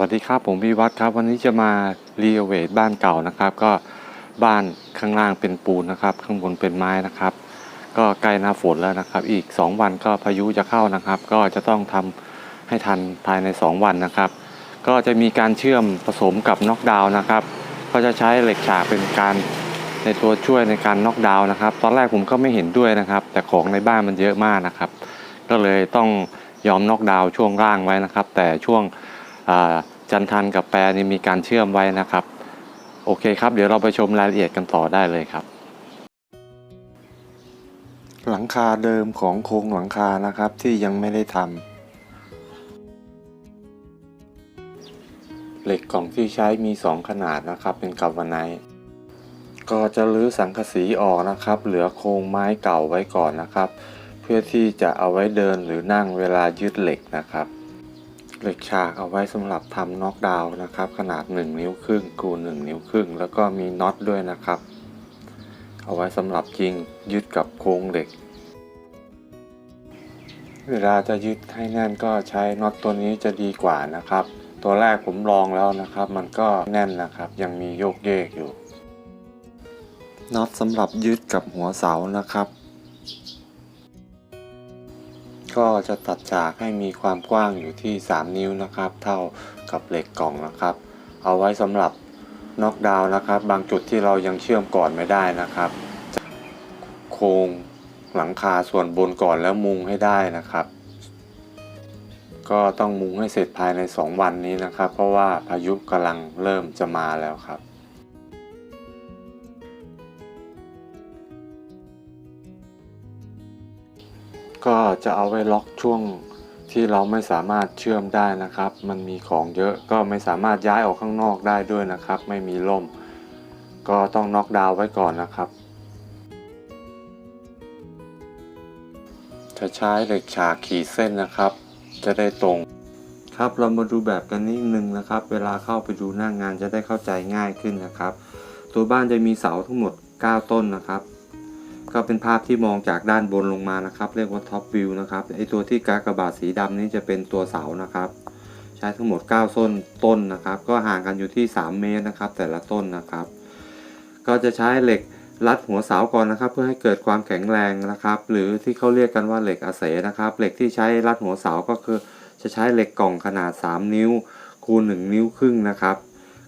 วัสดีครับผมพี่วัดครับ วันนี้จะมารีโอเวทบ้านเก่านะครับ ก็บ้านข้างล่างเป็นปูนนะครับ ข้างบนเป็นไม้นะครับ ก็ใกล้หน้าฝนแล้วนะครับ อีก 2 วันก็พายุจะเข้านะครับ ก็จะต้องทำให้ทันภายใน 2 วันนะครับ ก็จะมีการเชื่อมผสมกับน็อกดาวน์นะครับ ก็จะใช้เหล็กฉากเป็นการในตัวช่วยในการน็อกดาวน์นะครับ ตอนแรกผมก็ไม่เห็นด้วยนะครับ แต่ของในบ้านมันเยอะมากนะครับ ก็เลยต้องยอมน็อกดาวน์ช่วงล่างไว้นะครับ แต่ช่วง จันทันกับแปรนี่มีการเชื่อมไว้นะครับ โอเคครับ เดี๋ยวเราไปชมรายละเอียดกันต่อได้เลยครับ หลังคาเดิมของโครงหลังคานะครับที่ยังไม่ได้ทำเหล็กกล่องที่ใช้มี 2 ขนาดนะครับ เป็นกัลวาไนท์ก็จะรื้อสังกะสีออกนะครับ เหลือโครงไม้เก่าไว้ก่อนนะครับ เพื่อที่จะเอาไว้เดินหรือนั่งเวลายึดเหล็กนะครับ เหล็กฉากเอาไว้สำหรับทำน็อกดาวน์นะครับ ขนาด 1 นิ้วครึ่งคู1 นิ้วครึ่ง แล้วก็มีน็อตด้วยนะครับ เอาไว้สำหรับยิงยึดกับโครงเหล็ก เวลาจะยึดให้แน่นก็ใช้น็อตตัวนี้จะดีกว่านะครับ ตัวแรกผมลองแล้วนะครับ มันก็แน่นนะครับ ยังมีโยกเยกอยู่น็อตสำหรับยึดกับหัวเสานะครับ ก็จะตัดจากให้มีความกว้างอยู่ที่ 3 นิ้วนะครับ เท่ากับเหล็กกล่องนะครับ เอาไว้สำหรับน็อกดาวน์นะครับ บางจุดที่เรายังเชื่อมก่อนไม่ได้นะครับ โครงหลังคาส่วนบนก่อนแล้วมุงให้ได้นะครับ ก็ต้องมุงให้เสร็จภายใน 2 วันนี้นะครับ เพราะว่าพายุกำลังเริ่มจะมาแล้วครับ ก็จะเอาไว้ล็อกช่วงที่เราไม่สามารถเชื่อมได้นะครับ มันมีของเยอะก็ไม่สามารถย้ายออกข้างนอกได้ด้วยนะครับ ไม่มีล่ม ก็ต้องน็อกดาวน์ไว้ก่อนนะครับ จะใช้เหล็กฉากขีดเส้นนะครับ จะได้ตรงครับเรามาดูแบบกันนิดนึงนะครับ เวลาเข้าไปดูหน้างงานจะได้เข้าใจง่ายขึ้นนะครับ ตัวบ้านจะมีเสาทั้งหมด 9 ต้นนะครับ ก็เป็นภาพที่มองจากด้านบนลงมานะครับ เรียกว่าท็อปวิวนะครับไอตัวที่กากระบาดสีดำนี้จะเป็นตัวเสานะครับ ใช้ทั้งหมด9ต้นต้นนะครับ ก็ห่างกันอยู่ที่ 3 เมตรนะครับ แต่ละต้นนะครับ ก็จะใช้เหล็กรัดหัวเสาก่อนนะครับ เพื่อให้เกิดความแข็งแรงนะครับ หรือที่เขาเรียกกันว่าเหล็กอาเสนะครับ เหล็กที่ใช้รัดหัวเสาก็คือจะใช้เหล็กกล่องขนาด 3 นิ้วคูณ1นิ้วครึ่งนะครับ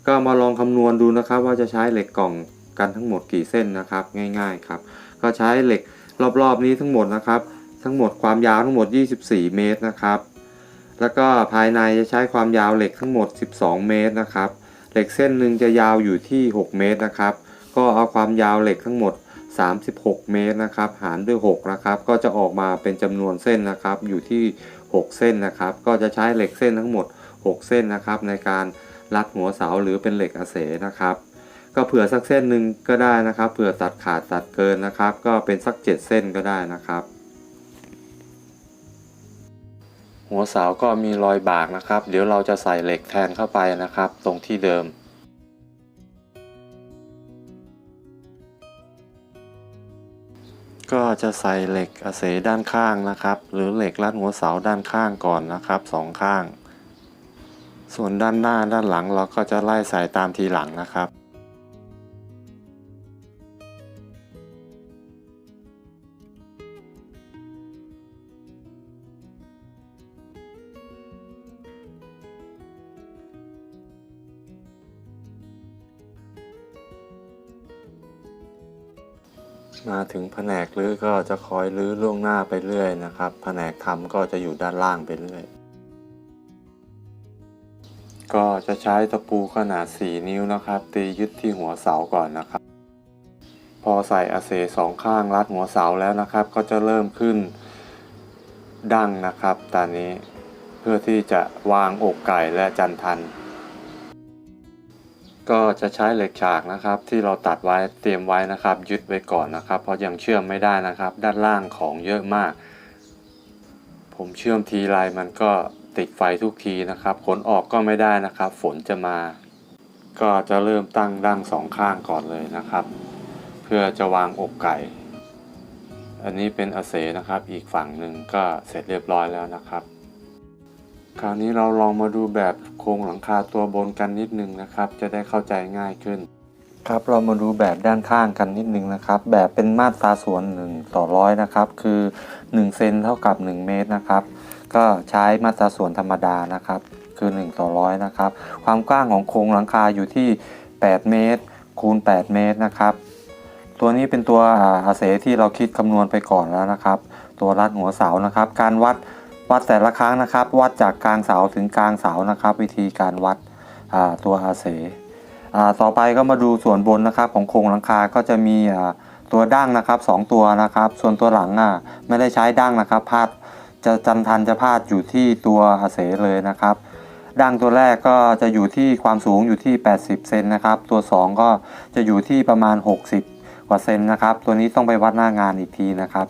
ก็มาลองคำนวณดูนะครับ ว่าจะใช้เหล็กกล่อง กันทั้งหมดกี่เส้นนะครับ ง่ายๆครับ ก็ใช้เหล็กรอบๆนี้ทั้งหมดนะครับ ทั้งหมดความยาวทั้งหมด 24 เมตรนะครับ แล้วก็ภายในจะใช้ความยาวเหล็กทั้งหมด 12 เมตรนะครับ เหล็กเส้นหนึ่งจะยาวอยู่ที่ 6 เมตรนะครับ ก็เอาความยาวเหล็กทั้งหมด 36 เมตรนะครับ หารด้วย 6 นะครับ ก็จะออกมาเป็นจำนวนเส้นนะครับ อยู่ที่ 6 เส้นนะครับ ก็จะใช้เหล็กเส้นทั้งหมด 6 เส้นนะครับ ในการรัดหัวเสาหรือเป็นเหล็กอาเสนะครับ ก็เผื่อสักเส้นหนึ่งก็ได้นะครับ เผื่อตัดขาดตัดเกินนะครับ ก็เป็นสัก 7 เส้นก็ได้นะครับ หัวเสาก็มีรอยบากนะครับ เดี๋ยวเราจะใส่เหล็กแทนเข้าไปนะครับ ตรงที่เดิมก็จะใส่เหล็กอเสด้านข้างนะครับ หรือเหล็กรัดหัวเสาด้านข้างก่อนนะครับสองข้าง ส่วนด้านหน้าด้านหลังเราก็จะไล่ใส่ตามทีหลังนะครับ ถึงแผนกรื้อก็จะคอยรื้อล่วงหน้าไปเรื่อยนะครับ แผนกทำก็จะอยู่ด้านล่างไปเรื่อย ก็จะใช้ตะปูขนาด 4 นิ้วนะครับ ตียึดที่หัวเสาก่อนนะครับ พอใส่อาเสสองข้างรัดหัวเสาแล้วนะครับ ก็จะเริ่มขึ้นดั้งนะครับตอนนี้เพื่อที่จะวางอกไก่และจันทัน ก็จะใช้เหล็กฉากนะครับ ที่เราตัดไว้เตรียมไว้นะครับ ยึดไว้ก่อนนะครับ เพราะยังเชื่อมไม่ได้นะครับ ด้านล่างของเยอะมาก ผมเชื่อมทีไรมันก็ติดไฟทุกทีนะครับขนออกก็ไม่ได้นะครับ ฝนจะมา ก็จะเริ่มตั้งดั้งสองข้างก่อนเลยนะครับ เพื่อจะวางอกไก่ อันนี้เป็นอเสนะครับอีกฝั่งหนึ่งก็เสร็จเรียบร้อยแล้วนะครับ คราวนี้เราลองมาดูแบบโครงหลังคาตัวบนกันนิดนึงนะครับ จะได้เข้าใจง่ายขึ้น ครับเรามาดูแบบด้านข้างกันนิดนึงนะครับ แบบเป็นมาตราส่วน1ต่อร้อยนะครับ คือ1เซนเท่ากับ 1 เมตรนะครับ ก็ใช้มาตราส่วนธรรมดานะครับ คือ 1 ต่อร้อยนะครับ ความกว้างของโครงหลังคาอยู่ที่ 8 เมตร คูณ 8 เมตรนะครับ ตัวนี้เป็นตัวอาเสที่เราคิดคำนวณไปก่อนแล้วนะครับ ตัวรัดหัวเสานะครับ การวัด วัดแต่ละครั้งนะครับ วัดจากกลางเสาถึงกลางเสานะครับ วิธีการวัดตัวอาเสอต่อไปก็มาดูส่วนบนนะครับของโครงหลังคาก็จะมีตัวดั้งนะครับสองตัวนะครับ ส่วนตัวหลังอะไม่ได้ใช้ดั้งนะครับพาดจะจันทันจะพาดอยู่ที่ตัวอาเสเลยนะครับดั้งตัวแรกก็จะอยู่ที่ความสูงอยู่ที่ 80 เซนนะครับ ตัว 2 ก็จะอยู่ที่ประมาณ 60 กว่าเซนนะครับ ตัวนี้ต้องไปวัดหน้างานอีกทีนะครับ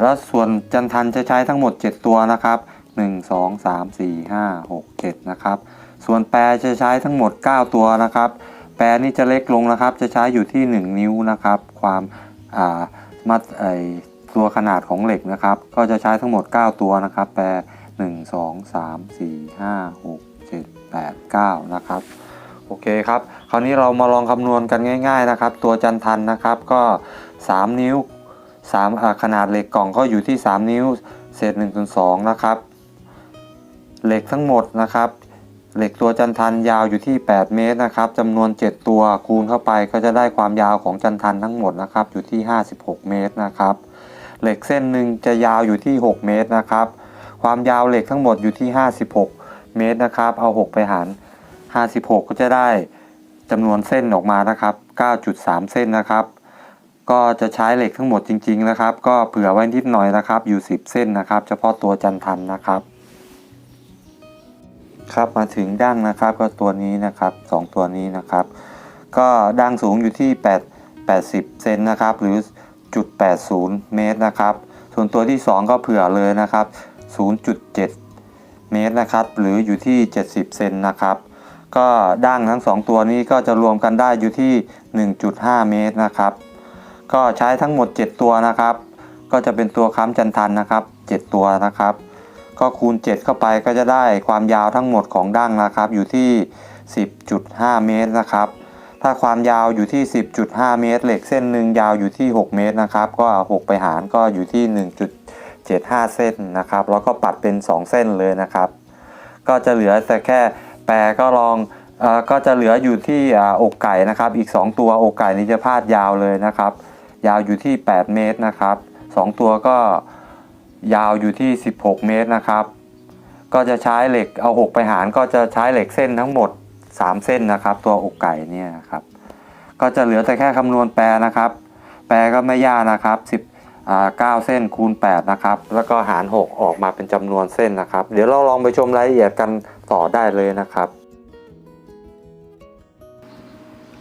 แล้วส่วนจันทันจะใช้ทั้งหมด 7 ตัวนะครับ 1 2 3 4 5 6 7 นะครับ ส่วนแปรจะใช้ทั้งหมด 9 ตัวนะครับ แปรนี่จะเล็กลงนะครับ จะใช้อยู่ที่ 1 นิ้วนะครับ ความอ่ามัดไอตัวขนาดของเหล็กนะครับ ก็จะใช้ทั้งหมด 9 ตัวนะครับ แปร 1 2 3 4 5 6 7 8 9 นะครับ โอเคครับ คราวนี้เรามาลองคำนวณกันง่าย ๆ นะครับ ตัวจันทันนะครับก็ 3 นิ้ว 3ขนาดเหล็กกล่องก็อยู่ที่ 3 นิ้วเศษ1ส่วน2นะครับ เหล็กทั้งหมดนะครับ เหล็กตัวจันทันยาวอยู่ที่ 8 เมตรนะครับจำนวน 7 ตัวคูณเข้าไปก็จะได้ความยาวของจันทันทั้งหมดนะครับอยู่ที่ 56 เมตรนะครับ เหล็กเส้นหนึ่งจะยาวอยู่ที่ 6 เมตรนะครับ ความยาวเหล็กทั้งหมดอยู่ที่ 56 เมตรนะครับ เอา 6 ไปหาร 56 ก็จะได้จำนวนเส้นออกมานะครับ 9.3 เส้นนะครับ ก็จะใช้เหล็กทั้งหมดจริงๆนะครับ ก็เผื่อไว้นิดหน่อยนะครับ อยู่ 10 เส้นนะครับ เฉพาะตัวจันทันนะครับ ครับมาถึงดั้งนะครับก็ตัวนี้นะครับสองตัวนี้นะครับ ก็ดั้งสูงอยู่ที่ 8 80 เซนนะครับ หรือจุด80 เมตรนะครับ ส่วนตัวที่ 2 ก็เผื่อเลยนะครับ 0.7 เมตรนะครับ หรืออยู่ที่ 70 เซนนะครับก็ดั้งทั้ง 2 ตัวนี้ก็จะรวมกันได้อยู่ที่ 1.5 เมตรนะครับ ก็ใช้ทั้งหมด 7 ตัวนะครับ ก็จะเป็นตัวค้ำจันทันนะครับ 7 ตัวนะครับ ก็คูณ 7 เข้าไปก็จะได้ความยาวทั้งหมดของดั้งนะครับ อยู่ที่ 10.5 เมตรนะครับ ถ้าความยาวอยู่ที่ 10.5 เมตร เหล็กเส้นหนึ่งยาวอยู่ที่ 6 เมตรนะครับ ก็เอา6ไปหารก็อยู่ที่ 1.75 เส้นนะครับ แล้วก็ปัดเป็น 2 เส้นเลยนะครับ ก็จะเหลือแต่แค่แปรก็ลองอก็จะเหลืออยู่ที่ออกไก่นะครับ อีก 2 ตัวอกไก่นี้จะพาดยาวเลยนะครับ ยาวอยู่ที่ 8 เมตรนะครับ 2 ตัวก็ยาวอยู่ที่ 16 เมตรนะครับ ก็จะใช้เหล็กเอา 6 ไปหารก็จะใช้เหล็กเส้นทั้งหมด 3 เส้นนะครับ ตัวอกไก่เนี่ยครับ ก็จะเหลือแต่แค่คำนวณแปรนะครับ แปรก็ไม่ยากนะครับ10อ่า9เส้นคูณ 8 นะครับ แล้วก็หาร 6 ออกมาเป็นจำนวนเส้นนะครับ เดี๋ยวเราลองไปชมรายละเอียดกันต่อได้เลยนะครับ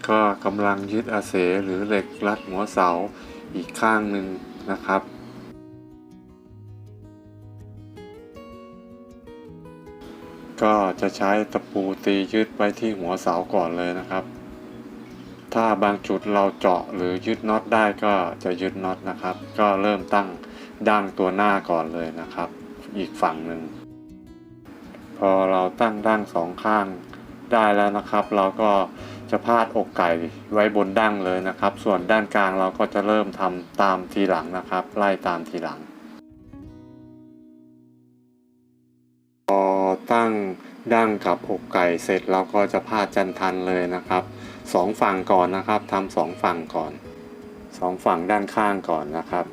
ก็กำลังยึดอาเสหรือเหล็กรัดหัวเสาอีกข้างหนึ่งนะครับ ก็จะใช้ตะปูตียึดไว้ที่หัวเสาก่อนเลยนะครับ ถ้าบางจุดเราเจาะหรือยึดน็อตได้ก็จะยึดน็อตนะครับ ก็เริ่มตั้งดั้งตัวหน้าก่อนเลยนะครับ อีกฝั่งหนึ่งพอเราตั้งดั้งสองข้างได้แล้วนะครับ เราก็ จะพาดอกไก่ไว้บนดั้งเลยนะครับ ส่วนด้านกลางเราก็จะเริ่มทำตามทีหลังนะครับ ไล่ตามทีหลังพอตั้งดั้งกับอกไก่เสร็จเราก็จะพาดจันทันเลยนะครับสองฝั่งก่อนนะครับทำสองฝั่งก่อนสองฝั่งด้านข้างก่อนนะครับ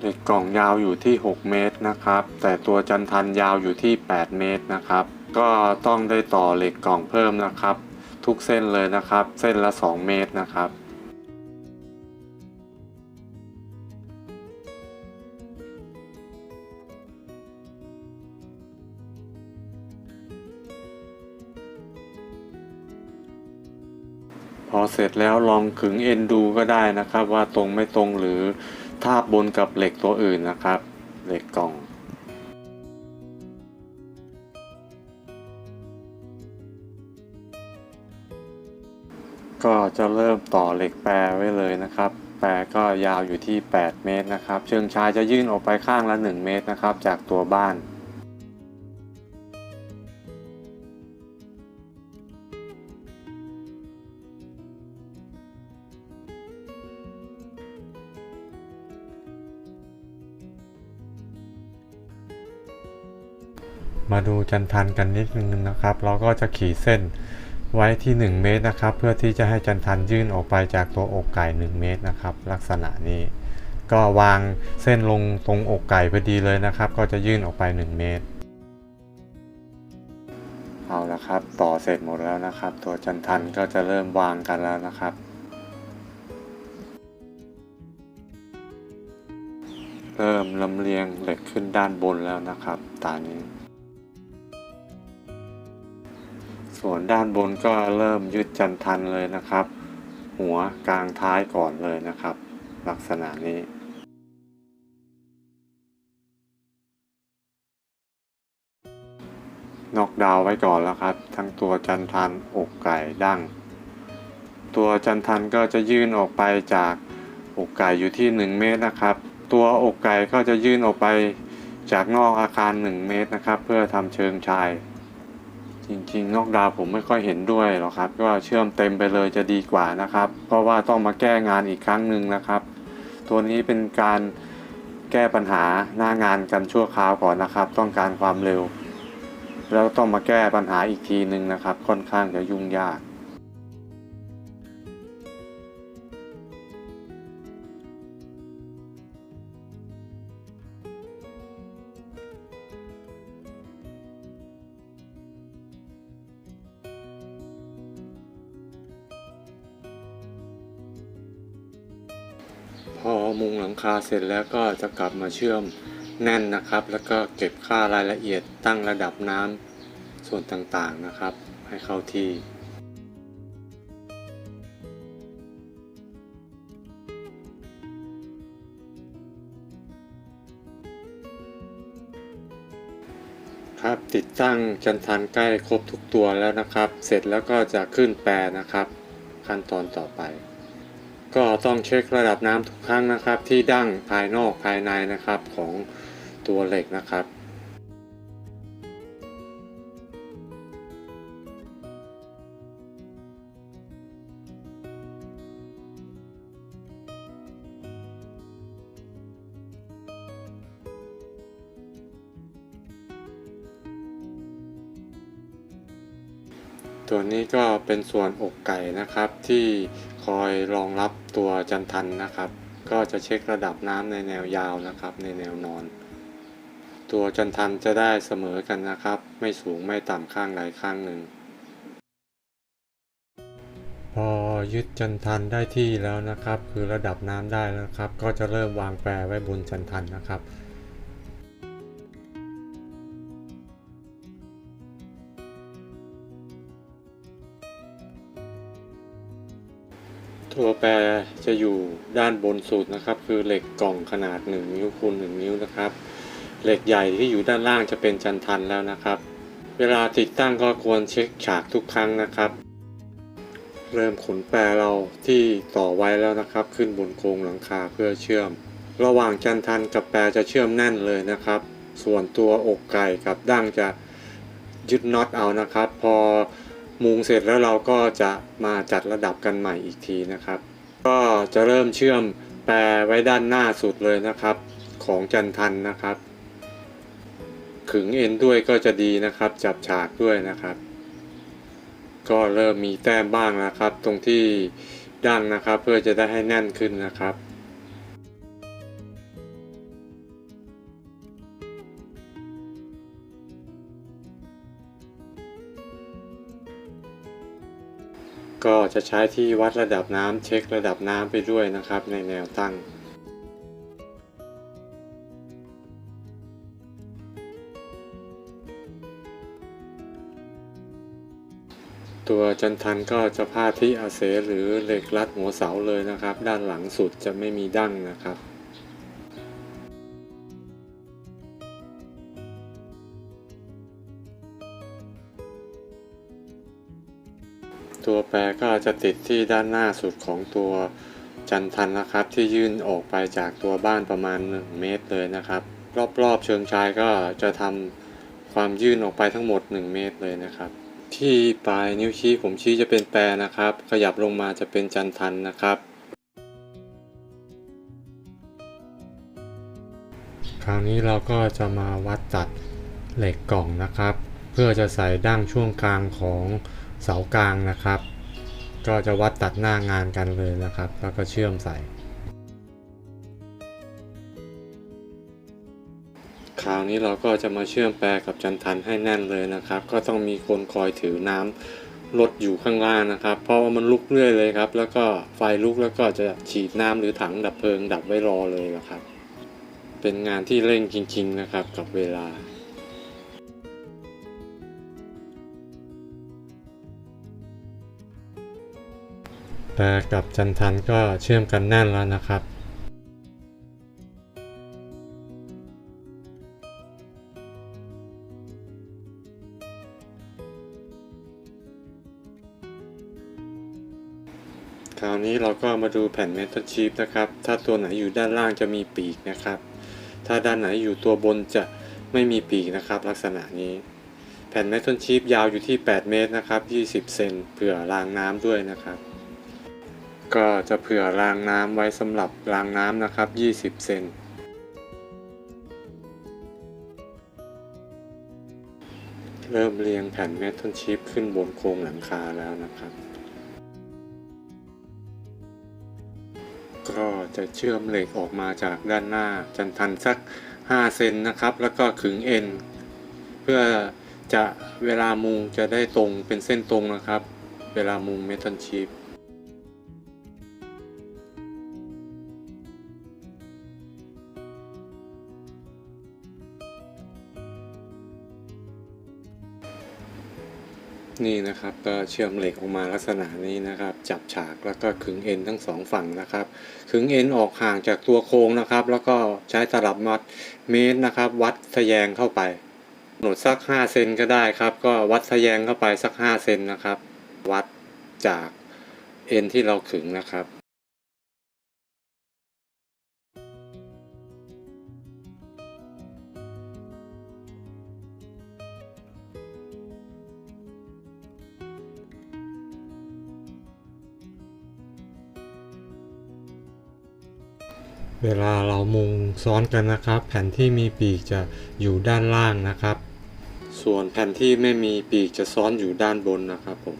เหล็กกล่องยาวอยู่ที่ 6 เมตรนะครับ แต่ตัวจันทันยาวอยู่ที่ 8 เมตรนะครับ ก็ต้องได้ต่อเหล็กกล่องเพิ่มนะครับ ทุกเส้นเลยนะครับ เส้นละ 2 เมตรนะครับพอเสร็จแล้วลองขึงเอ็นดูก็ได้นะครับ ว่าตรงไม่ตรงหรือ ทาบบนกับเหล็กตัวอื่นนะครับ เหล็กกล่อง ก็จะเริ่มต่อเหล็กแปรไว้เลยนะครับ แปรก็ยาวอยู่ที่ 8 เมตรนะครับ เชิงชายจะยื่นออกไปข้างละ 1 เมตรนะครับ จากตัวบ้าน ดูจันทันกันนิดนึงนะครับ เราก็จะขีดเส้นไว้ที่ 1 เมตรนะครับ เพื่อที่จะให้จันทันยื่นออกไปจากตัวอกไก่ 1 เมตรนะครับ ลักษณะนี้ ก็วางเส้นลงตรงอกไก่พอดีเลยนะครับ ก็จะยื่นออกไป 1 เมตร เอาละครับ ต่อเสร็จหมดแล้วนะครับ ตัวจันทันก็จะเริ่มวางกันแล้วนะครับเริ่มลำเลียงเหล็กขึ้นด้านบนแล้วนะครับ ตานี้ ส่วนด้านบนก็เริ่มยึดจันทันเลยนะครับ หัวกลางท้ายก่อนเลยนะครับ ลักษณะนี้นอกดาวไว้ก่อนแล้วครับ ทั้งตัวจันทันอกไก่ดั้ง ตัวจันทันก็จะยื่นออกไปจากอกไก่อยู่ที่ 1 เมตรนะครับ ตัวอกไก่ก็จะยื่นออกไปจากนอกอาคาร 1 เมตรนะครับ เพื่อทำเชิงชาย จริงๆ นอกดาวผมไม่ค่อยเห็นด้วยหรอกครับ ก็เชื่อมเต็มไปเลยจะดีกว่านะครับ เพราะว่าต้องมาแก้งานอีกครั้งหนึ่งนะครับ ตัวนี้เป็นการแก้ปัญหาหน้างานกันชั่วคราวก่อนนะครับ ต้องการความเร็ว แล้วต้องมาแก้ปัญหาอีกทีหนึ่งนะครับ ค่อนข้างจะยุ่งยาก คาเสร็จแล้วก็จะกลับมาเชื่อมแน่นนะครับ แล้วก็เก็บค่ารายละเอียดตั้งระดับน้ำส่วนต่างๆนะครับ ให้เข้าที่ครับติดตั้งจันทันใกล้ครบทุกตัวแล้วนะครับ เสร็จแล้วก็จะขึ้นแปรนะครับ ขั้นตอนต่อไป ก็ต้องเช็คระดับน้ำทุกครั้งนะครับ ที่ดั้งภายนอกภายในนะครับของตัวเหล็กนะครับ ตัวนี้ก็เป็นส่วนอกไก่นะครับที่คอยรองรับ ตัวจันทันนะครับ ก็จะเช็คระดับน้ำในแนวยาวนะครับ ในแนวนอน ตัวจันทันจะได้เสมอกันนะครับ ไม่สูงไม่ต่ำข้างใดข้างหนึ่ง พอยึดจันทันได้ที่แล้วนะครับ คือระดับน้ำได้แล้วครับ ก็จะเริ่มวางแปรไว้บนจันทันนะครับ ตัวแปรจะอยู่ด้านบนสุดนะครับ คือเหล็กกล่องขนาด 1 นิ้วคูณ1นิ้วนะครับ เหล็กใหญ่ที่อยู่ด้านล่างจะเป็นจันทันแล้วนะครับ เวลาติดตั้งก็ควรเช็คฉากทุกครั้งนะครับ เริ่มขนแปรเราที่ต่อไว้แล้วนะครับ ขึ้นบนโครงหลังคาเพื่อเชื่อม ระหว่างจันทันกับแปรจะเชื่อมแน่นเลยนะครับ ส่วนตัวอกไก่กับดั้งจะยึดน็อตเอานะครับ พอ มุงเสร็จแล้วเราก็จะมาจัดระดับกันใหม่อีกทีนะครับ ก็จะเริ่มเชื่อมแปรไว้ด้านหน้าสุดเลยนะครับ ของจันทันนะครับ ขึงเอ็นด้วยก็จะดีนะครับ จับฉากด้วยนะครับ ก็เริ่มมีแต้มบ้างนะครับ ตรงที่ดั้งนะครับ เพื่อจะได้ให้แน่นขึ้นนะครับ ก็จะใช้ที่วัดระดับน้ำเช็คระดับน้ำไปด้วยนะครับในแนวตั้งตัวจันทันก็จะพาดที่อาเสหรือเหล็กรัดหัวเสาเลยนะครับ ด้านหลังสุดจะไม่มีดั้งนะครับ ตัวแปรก็จะติดที่ด้านหน้าสุดของตัวจันทันนะครับ ที่ยื่นออกไปจากตัวบ้านประมาณ 1 เมตรเลยนะครับ รอบๆเชิงชายก็จะทำความยื่นออกไปทั้งหมด 1 เมตรเลยนะครับ ที่ปลายนิ้วชี้ผมชี้จะเป็นแปรนะครับ ขยับลงมาจะเป็นจันทันนะครับ คราวนี้เราก็จะมาวัดตัดเหล็กกล่องนะครับ เพื่อจะใส่ดั้งช่วงกลางของ เสากลางนะครับ ก็จะวัดตัดหน้างานกันเลยนะครับ แล้วก็เชื่อมใส่ คราวนี้เราก็จะมาเชื่อมแปรกับจันทันให้แน่นเลยนะครับ ก็ต้องมีคนคอยถือน้ำรถอยู่ข้างล่างนะครับ เพราะว่ามันลุกเรื่อยเลยครับ แล้วก็ไฟลุกแล้วก็จะฉีดน้ำหรือถังดับเพลิงดับไว้รอเลยนะครับ เป็นงานที่เร่งจริง ๆ นะครับกับเวลา แต่กับจันทันก็เชื่อมกันแน่นแล้วนะครับคราวนี้เราก็มาดูแผ่นเมทัลชีพนะครับ ถ้าตัวไหนอยู่ด้านล่างจะมีปีกนะครับ ถ้าด้านไหนอยู่ตัวบนจะไม่มีปีกนะครับ ลักษณะนี้ แผ่นเมทัลชีพยาวอยู่ที่ 8 เมตรนะครับ 20 เซนเผื่อรางน้ำด้วยนะครับ ก็จะเผื่อรางน้ำไว้สำหรับรางน้ำนะครับ 20 เซน เริ่มเรียงแผ่นเมทัลชีพขึ้นบนโครงหลังคาแล้วนะครับ ก็จะเชื่อมเหล็กออกมาจากด้านหน้าจันทันสัก 5 เซนนะครับ แล้วก็ขึงเอ็น เพื่อจะเวลามุงจะได้ตรงเป็นเส้นตรงนะครับ เวลามุงเมทัลชีพ นี่นะครับก็เชื่อมเหล็กออกมาลักษณะนี้นะครับ จับฉากแล้วก็ขึงเอ็นทั้งสองฝั่งนะครับ ขึงเอ็นออกห่างจากตัวโค้งนะครับ แล้วก็ใช้ตลับน็อตเมตรนะครับ วัดทะแยงเข้าไปหนดสัก5เซนก็ได้ครับ ก็วัดทะแยงเข้าไปสัก5เซนนะครับ วัดจากเอ็นที่เราขึงนะครับ เวลาเรามุงซ้อนกันนะครับ แผ่นที่มีปีกจะอยู่ด้านล่างนะครับ ส่วนแผ่นที่ไม่มีปีกจะซ้อนอยู่ด้านบนนะครับผม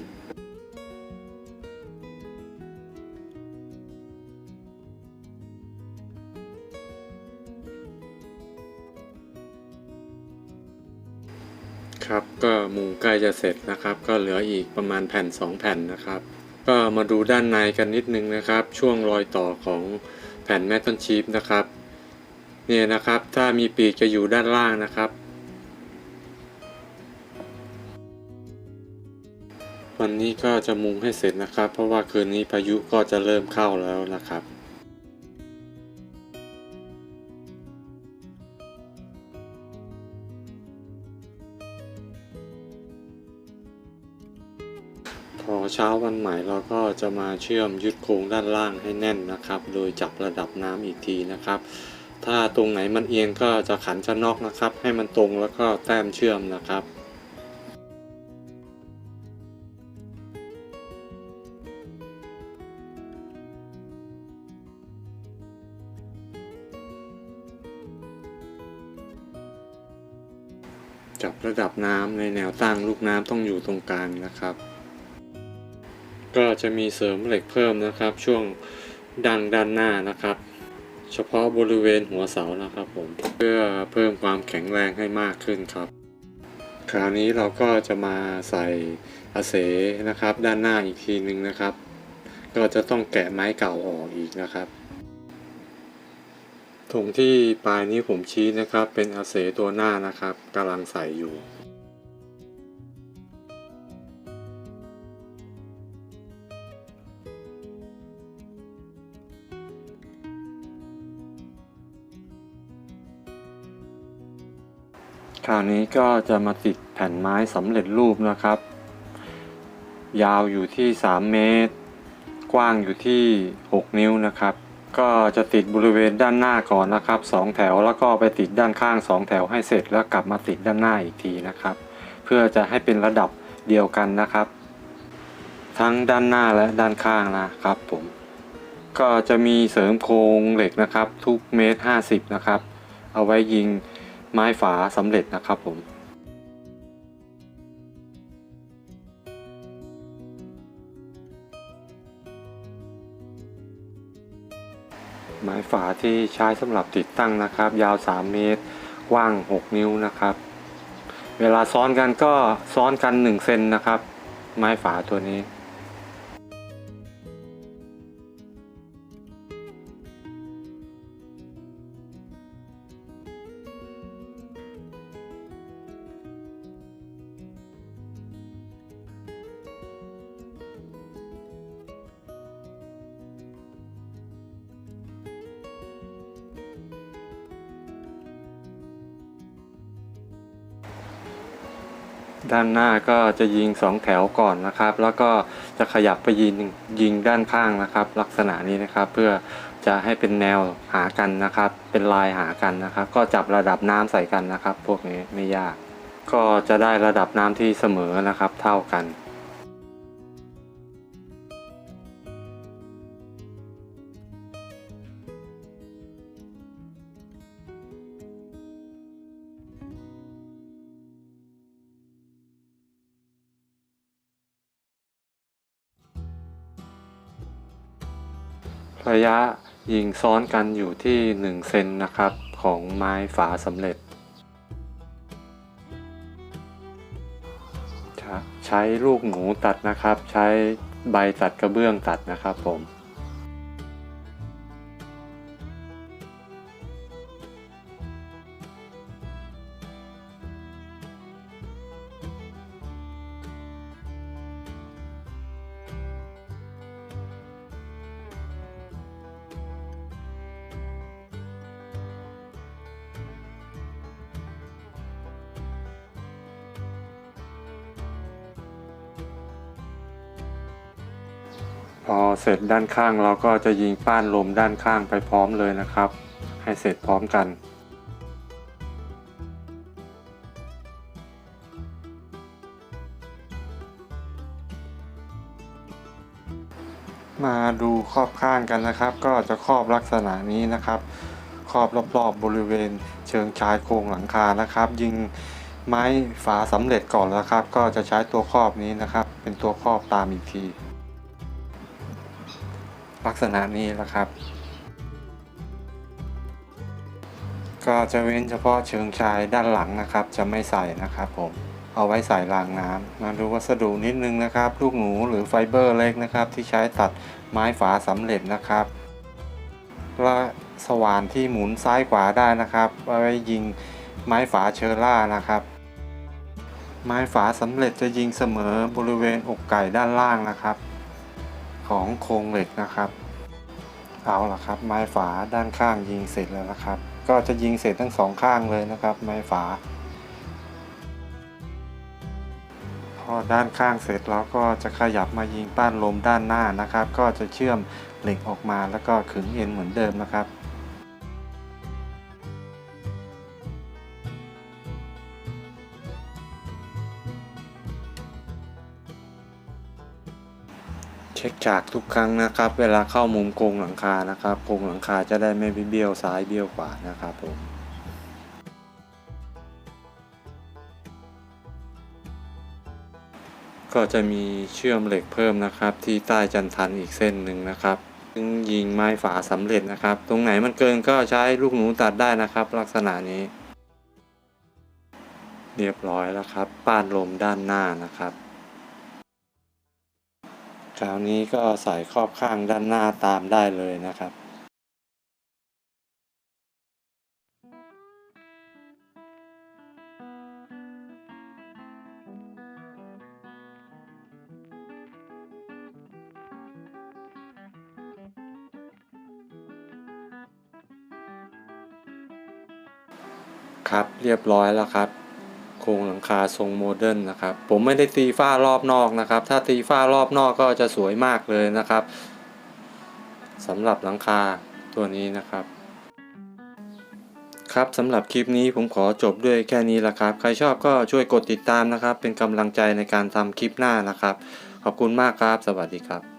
ครับก็มุงใกล้จะเสร็จนะครับ ก็เหลืออีกประมาณแผ่น 2 แผ่นนะครับ ก็มาดูด้านในกันนิดนึงนะครับ ช่วงรอยต่อของ ผ่นแมตตันชีฟนะครับเนี่ยนะครับถ้ามีปีกจะอยู่ด้านล่างนะครับ วันนี้ก็จะมุงให้เสร็จนะครับ เพราะว่าคืนนี้พายุก็จะเริ่มเข้าแล้วนะครับ ช้าวันใหม่เราก็จะมาเชื่อมยึดโครงด้านล่างให้แน่นนะครับ โดยจับระดับน้ำอีกทีนะครับ ถ้าตรงไหนมันเอียงก็จะขันชะนอกนะครับ ให้มันตรงแล้วก็แต้มเชื่อมนะครับจับระดับน้ำในแนวตั้งลูกน้ำต้องอยู่ตรงกลางนะครับ ก็จะมีเสริมเหล็กเพิ่มนะครับ ช่วงดังด้านหน้านะครับ เฉพาะบริเวณหัวเสานะครับผมเพื่อเพิ่มความแข็งแรงให้มากขึ้นครับ คราวนี้เราก็จะมาใส่อาเสนะครับ ด้านหน้าอีกทีหนึ่งนะครับ ก็จะต้องแกะไม้เก่าออกอีกนะครับถุงที่ปลายนี้ผมชี้นะครับ เป็นอาเสตัวหน้านะครับกำลังใส่อยู่ คราวนี้ก็จะมาติดแผ่นไม้สำเร็จรูปนะครับ ยาวอยู่ที่ 3 เมตร กว้างอยู่ที่ 6 นิ้วนะครับ ก็จะติดบริเวณด้านหน้าก่อนนะครับสองแถวแล้วก็ไปติดด้านข้างสองแถวให้เสร็จแล้วกลับมาติดด้านหน้าอีกทีนะครับ เพื่อจะให้เป็นระดับเดียวกันนะครับ ทั้งด้านหน้าและด้านข้างนะครับผม ก็จะมีเสริมโครงเหล็กนะครับ ทุกเมตร50นะครับ เอาไว้ยิง ไม้ฝาสำเร็จนะครับผมไม้ฝาที่ใช้สำหรับติดตั้งนะครับ ยาว 3 เมตรกว้าง 6 นิ้วนะครับ เวลาซ้อนกันก็ซ้อนกัน 1 เซนนะครับ ไม้ฝาตัวนี้ ด้านหน้าก็จะยิงสองแถวก่อนนะครับ แล้วก็จะขยับไปยิงยิงด้านข้างนะครับ ลักษณะนี้นะครับเพื่อจะให้เป็นแนวหากันนะครับ เป็นลายหากันนะครับ ก็จับระดับน้ำใส่กันนะครับ พวกนี้ไม่ยาก ก็จะได้ระดับน้ำที่เสมอนะครับ เท่ากัน ระยะยิงซ้อนกันอยู่ที่ 1 เซนนะครับของไม้ฝาสำเร็จ ใช้ลูกหนูตัดนะครับ ใช้ใบตัดกระเบื้องตัดนะครับผม อเสร็จด้านข้างเราก็จะยิงป้านลมด้านข้างไปพร้อมเลยนะครับ ให้เสร็จพร้อมกันมาดูครอบข้างกันนะครับ ก็จะครอบลักษณะนี้นะครับ ครอบรอบๆบบริเวณเชิงชายโครงหลังคานะครับ ยิงไม้ฝาสำเร็จก่อนแล้วครับ ก็จะใช้ตัวครอบนี้นะครับ เป็นตัวครอบตามอีกที ลักษณะนี้แหละครับ ก็จะเว้นเฉพาะเชิงชายด้านหลังนะครับ จะไม่ใส่นะครับผมเอาไว้ใส่รางน้ำมาดูวัสดุนิดนึงนะครับ ลูกหนูหรือไฟเบอร์เล็กนะครับ ที่ใช้ตัดไม้ฝาสำเร็จนะครับและสว่านที่หมุนซ้ายขวาได้นะครับเอาไว้ยิงไม้ฝาเชอร่านะครับ ไม้ฝาสำเร็จจะยิงเสมอบริเวณอกไก่ด้านล่างนะครับ ของโครงเหล็กนะครับ เอาละครับ ไม้ฝาด้านข้างยิงเสร็จแล้วนะครับ ก็จะยิงเสร็จทั้งสองข้างเลยนะครับ ไม้ฝา พอด้านข้างเสร็จแล้วก็จะขยับมายิงป้านลมด้านหน้านะครับ ก็จะเชื่อมเหล็กออกมาแล้วก็ขึงเอ็นเหมือนเดิมนะครับ เช็คจากทุกครั้งนะครับ เวลาเข้ามุมโครงหลังคานะครับโครงหลังคาจะได้ไม่เบี้ยวซ้ายเบี้ยวขวานะครับผมก็จะมีเชื่อมเหล็กเพิ่มนะครับ ที่ใต้จันทันอีกเส้นหนึ่งนะครับ ซึ่งยิงไม้ฝาสำเร็จนะครับ ตรงไหนมันเกินก็ใช้ลูกหนูตัดได้นะครับ ลักษณะนี้ เรียบร้อยแล้วครับป้านลมด้านหน้านะครับ คราวนี้ก็ใส่ครอบข้างด้านหน้าตามได้เลยนะครับครับเรียบร้อยแล้วครับ โครงหลังคาทรงโมเดิร์นนะครับ ผมไม่ได้ตีฝ้ารอบนอกนะครับ ถ้าตีฝ้ารอบนอกก็จะสวยมากเลยนะครับสำหรับหลังคาตัวนี้นะครับ ครับสำหรับคลิปนี้ผมขอจบด้วยแค่นี้ละครับ ใครชอบก็ช่วยกดติดตามนะครับ เป็นกำลังใจในการทำคลิปหน้านะครับ ขอบคุณมากครับ สวัสดีครับ